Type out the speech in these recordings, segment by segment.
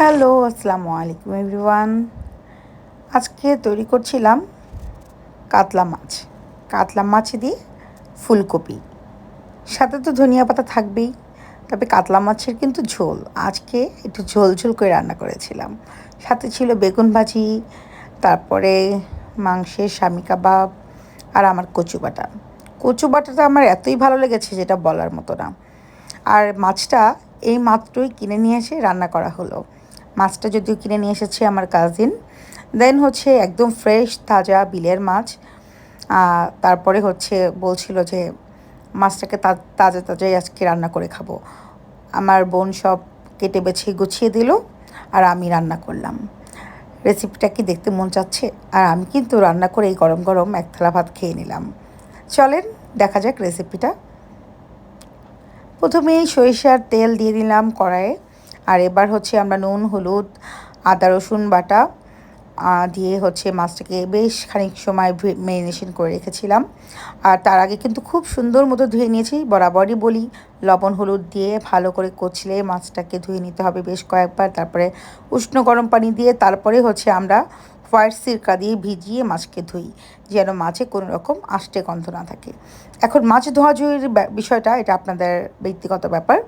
Hello, আসসালামু আলাইকুম everyone. আজকে তৈরি করছিলাম কাতলা মাছ। কাতলা মাছ দিয়ে ফুলকপি। সাথে তো ধনিয়া পাতা থাকবেই, তবে কাতলা মাছের কিন্তু ঝোল। আজকে একটু ঝোল ঝোল করে রান্না করেছিলাম। সাথে ছিল বেগুন ভাজি, তারপরে মাংসের স্বামী কাবাব আর আমার কচু বাটা। কচু বাটাটা আমার এতই ভালো লেগেছে যেটা বলার মতো না। আর মাছটা এই মাত্রই কিনে নিয়ে এসে রান্না করা হলো। মাছটা যদিও কিনে নিয়ে এসেছে আমার কাজিন দেন হচ্ছে একদম ফ্রেশ তাজা বিলের মাছ। তারপরে হচ্ছে বলছিল যে মাছটাকে তাজা তাজাই আজকে রান্না করে খাব। আমার বোন সব কেটে বেছে গুছিয়ে দিল আর আমি রান্না করলাম। রেসিপিটা কি দেখতে মন চাচ্ছে? আর আমি কিন্তু রান্না করে এই গরম গরম এক থালা ভাত খেয়ে নিলাম। চলেন, দেখা যাক রেসিপিটা প্রথমেই সরিষার তেল দিয়ে দিলাম কড়াইয়ে। আর এবার হচ্ছে আমরা নুন, হলুদ, আদা, রসুন বাটা দিয়ে হচ্ছে মাছটাকে বেশ খানিক সময় ম্যারিনেশন করে রেখেছিলাম। আর তার আগে কিন্তু খুব সুন্দর মতো ধুয়ে নিয়েছি, বরাবরই বলি। লবণ, হলুদ দিয়ে ভালো করে কচলে মাছটাকে ধুয়ে নিতে হবে বেশ কয়েকবার। তারপরে উষ্ণ গরম পানি দিয়ে তারপরে হচ্ছে আমরা হোয়াইট সিরকা দিয়ে ভিজিয়ে মাছকে ধুই, যেন মাছে কোনো রকম আষ্টে গন্ধ না থাকে। এখন মাছ ধোয়া ধোয়াধুয়ির বিষয়টা, এটা আপনাদের ব্যক্তিগত ব্যাপার।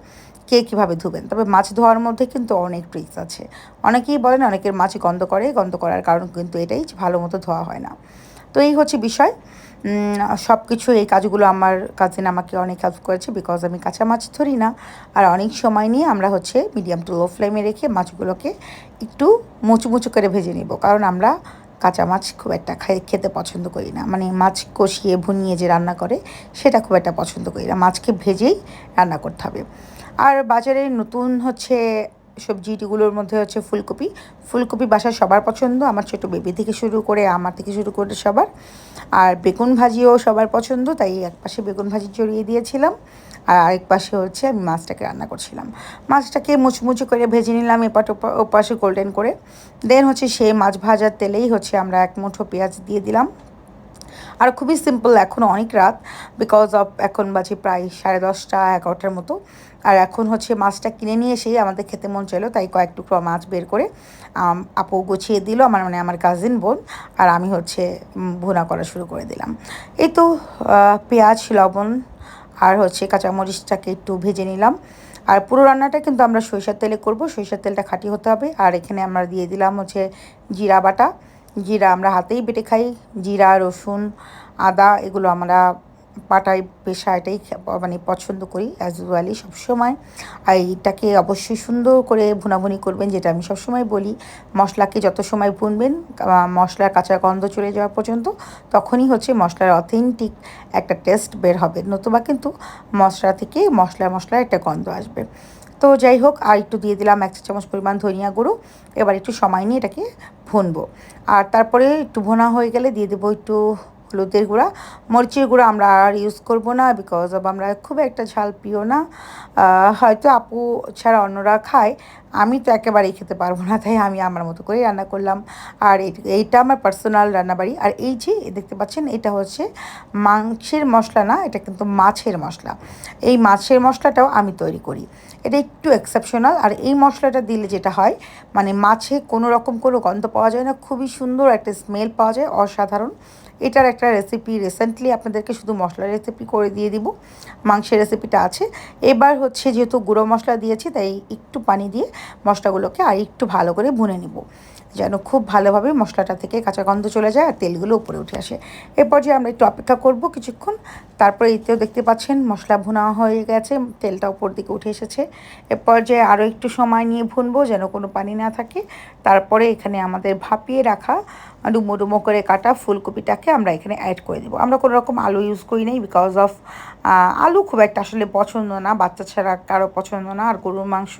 কে কীভাবে ধুবেন? তবে মাছ ধোয়ার মধ্যে কিন্তু অনেক ট্রিক্স আছে। অনেকেই বলেন অনেকের মাছ গন্ধ করে, গন্ধ করার কারণ কিন্তু এটাই ভালো মতো ধোয়া হয় না। তো এই হচ্ছে বিষয়। সব কিছু এই কাজগুলো আমার কাজিন আমাকে অনেক হেল্প করেছে বিকজ আমি কাঁচা মাছ ধরি না। আর অনেক সময় নিয়ে আমরা হচ্ছে মিডিয়াম টু লো ফ্লেমে রেখে মাছগুলোকে একটু মুচু মুচু করে ভেজে নিব। কারণ আমরা কাঁচা মাছ খুব একটা খাই, খেতে পছন্দ করি না। মানে মাছ কষিয়ে ভুনিয়ে যে রান্না করে, সেটা খুব একটা পছন্দ করি না। মাছকে ভেজেই রান্না করতে হবে। আর বাজারে নতুন হচ্ছে সবজিগুলোর মধ্যে হচ্ছে ফুলকপি। ফুলকপি বাসায় সবার পছন্দ, আমার ছোটো বেবি থেকে শুরু করে, আমার থেকে শুরু করে সবার। আর বেগুন ভাজিও সবার পছন্দ, তাই এক পাশে বেগুন ভাজি চড়িয়ে দিয়েছিলাম। আর আরেক পাশে হচ্ছে আমি মাছটাকে রান্না করছিলাম। মাছটাকে মুচমুচু করে ভেজে নিলাম এপাট ওপাশে গোল্ডেন করে। দেন হচ্ছে সেই মাছ ভাজার তেলেই হচ্ছে আমরা এক মুঠো পেঁয়াজ দিয়ে দিলাম। আর খুবই সিম্পল এখন অনেক রাত বিকজ অফ এখন বাজে প্রায় সাড়ে দশটা, এগারোটার মতো। আর এখন হচ্ছে মাছটা কিনে নিয়ে এসেই আমাদের খেতে মন চাইলো, তাই কয়েক টুকরো মাছ বের করে আপু গুছিয়ে দিল, আমার মানে আমার কাজিন বোন, আর আমি হচ্ছে ভুনা করা শুরু করে দিলাম। এই তো পেঁয়াজ, লবণ, আর হচ্ছে কাঁচামরিচটাকে একটু ভেজে নিলাম। আর পুরো রান্নাটা কিন্তু আমরা সরিষার তেলে করব, সরিষার তেলটা খাঁটি হতে হবে। আর এখানে আমরা দিয়ে দিলাম হচ্ছে জিরা বাটা। জিরা আমরা হাতেই বেটে খাই, জিরা, রসুন, আদা, এগুলো আমরা পাটায় পেশা এটাই মানে পছন্দ করি অ্যাজ ইউয়ালি সবসময়। আর এইটাকে অবশ্যই সুন্দর করে ভুনাভুনি করবেন, যেটা আমি সবসময় বলি। মশলাকে যত সময় ভুনবেন মশলার কাঁচা গন্ধ চলে যাওয়া পর্যন্ত তখনই হচ্ছে মশলার অথেন্টিক একটা টেস্ট বের হবে। নতুবা কিন্তু মশলা থেকে মশলা মশলার একটা গন্ধ আসবে। তো যাই হোক, আর একটু দিয়ে দিলাম এক চামচ পরিমাণ ধনিয়া গুঁড়ো। এবার একটু সময় নিয়ে এটাকে ভুনবো। আর তারপরে একটু ভোনা হয়ে গেলে দিয়ে দেবো একটু হলুদের গুঁড়া। মরিচের গুঁড়া আমরা আর ইউজ করব না বিকজ অব আমরা খুব একটা ঝাল প্রিয় না। হয়তো আপু ছাড়া অন্যরা খায়। আমি তো একেবারেই খেতে পারব না, তাই আমি আমার মতো করেই রান্না করলাম। আর এইটা আমার পার্সোনাল রান্নাবাড়ি। আর এই যে দেখতে পাচ্ছেন, এটা হচ্ছে মাংসের মশলা না, এটা কিন্তু মাছের মশলা। এই মাছের মশলাটাও আমি তৈরি করি। এটা একটু এক্সেপশনাল আর এই মশলাটা দিলে যেটা হয় মানে মাছে কোনো রকম কোনো গন্ধ পাওয়া যায় না, খুবই সুন্দর একটা স্মেল পাওয়া যায়, অসাধারণ। এটার একটা রেসিপি রিসেন্টলি আপনাদেরকে শুধু মশলার রেসিপি করে দিয়ে দিব, মাংসের রেসিপিটা আছে। এবার হচ্ছে যেহেতু গুঁড়ো মশলা দিয়েছি, তাই একটু পানি দিয়ে মশলাগুলোকে আর একটু ভালো করে ভুনে নিব, যেন খুব ভালোভাবে মশলাটা থেকে কাঁচা গন্ধ চলে যায় আর তেলগুলো উপরে উঠে আসে। এরপর যে আমরা একটু অপেক্ষা করব কিছুক্ষণ, তারপরে এতেও দেখতে পাচ্ছেন মশলা ভুনা হয়ে গেছে, তেলটা উপর দিকে উঠে এসেছে। এরপর যে আরও একটু সময় নিয়ে ভুনবো যেন কোনো পানি না থাকে। তারপরে এখানে আমাদের ভাপিয়ে রাখা ডুমো ডুমো করে কাটা ফুলকপিটাকে আমরা এখানে অ্যাড করে দেবো। আমরা কোনো রকম আলু ইউজ করি নাই বিকজ অফ আলু খুব একটা আসলে পছন্দ না। বাচ্চা ছাড়া কারও পছন্দ না। আর গরুর মাংস,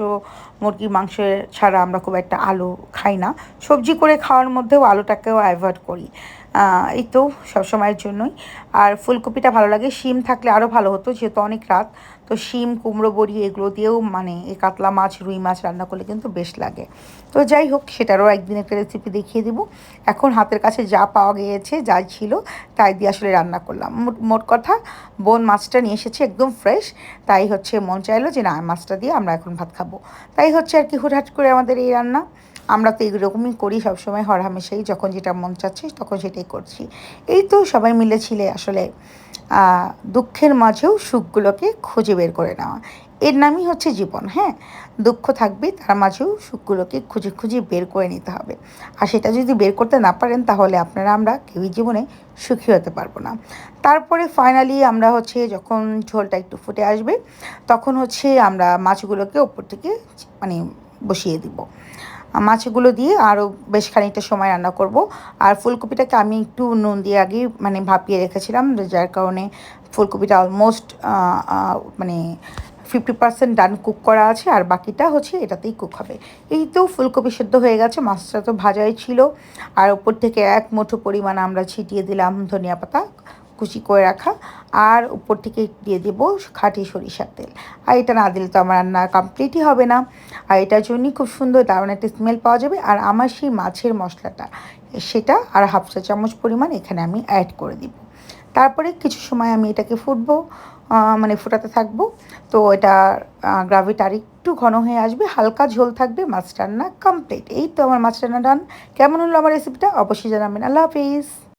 মুরগির মাংস ছাড়া আমরা খুব একটা আলু খাই না। সবজি করে খাওয়ার মধ্যেও আলুটাকেও অ্যাভয়েড করি। এই তো সবসময়ের জন্যই। আর ফুলকপিটা ভালো লাগে। শিম থাকলে আরও ভালো হতো, যেহেতু অনেক রাত। তো শিম, কুমড়ো, বড়ি এগুলো দিয়েও মানে এই কাতলা মাছ, রুই মাছ রান্না করলে কিন্তু বেশ লাগে। তো যাই হোক, সেটারও একদিন একটা রেসিপি দেখিয়ে দিব। এখন হাতের কাছে যা পাওয়া গিয়েছে যা ছিল, তাই দিয়ে আসলে রান্না করলাম। মোট- মোট কথা, বোন মাছটা নিয়ে এসেছে একদম ফ্রেশ তাই হচ্ছে মন চাইলো যে না, মাছটা দিয়ে আমরা এখন ভাত খাব। তাই হচ্ছে আর কি হুটহাট করে আমাদের এই রান্না। আমরা তো এইরকমই করি সবসময় হরহামেশাই, যখন যেটা মন চাচ্ছে তখন সেটাই করছি। এই তো সবাই মিলে ছিলে আসলে দুঃখের মাঝেও সুখগুলোকে খুঁজে বের করে নেওয়া। এর নামই হচ্ছে জীবন হ্যাঁ? দুঃখ থাকবে, তার মাঝেও সুখগুলোকে খুঁজে খুঁজে বের করে নিতে হবে। আর সেটা যদি বের করতে না পারেন তাহলে আপনারা, আমরা কেউই জীবনে সুখী হতে পারব না। তারপরে ফাইনালি আমরা হচ্ছে যখন ঝোলটা একটু ফুটে আসবে, তখন হচ্ছে আমরা মাছগুলোকে ওপর থেকে মানে বসিয়ে দিব। মাছগুলো দিয়ে আরও বেশ খানিকটা সময় রান্না করব। আর ফুলকপিটাকে আমি একটু নুন দিয়ে আগে মানে ভাপিয়ে রেখেছিলাম, যার কারণে ফুলকপিটা অলমোস্ট মানে ফিফটি পার্সেন্ট ডান কুক করা আছে আর বাকিটা হচ্ছে এটাতেই কুক হবে। এই তো ফুলকপি সেদ্ধ হয়ে গেছে, মাছটা তো ভাজাই ছিল। আর ওপর থেকে এক মুঠো পরিমাণ আমরা ছিটিয়ে দিলাম ধনিয়া পাতা। কুচি করে রাখা। আর উপর থেকে দিয়ে দেবো খাঁটি সরিষার তেল। আর এটা না দিলে তো আমার রান্না কমপ্লিটই হবে না। আর এটার জন্যই খুব সুন্দর দারুণ একটা স্মেল পাওয়া যাবে। আর আমার সেই মাছের মশলাটা, সেটা আর হাফ চা চামচ পরিমাণ এখানে আমি অ্যাড করে দিব। তারপরে কিছু সময় আমি এটাকে ফুটবো মানে ফোটাতে থাকব। তো এটা গ্রাভিটা আর একটু ঘন হয়ে আসবে, হালকা ঝোল থাকবে, মাছ রান্না কমপ্লিট এই তো আমার মাছ রান্না ডান কেমন হলো আমার রেসিপিটা অবশ্যই জানাবেন। আল্লাহ হাফিজ।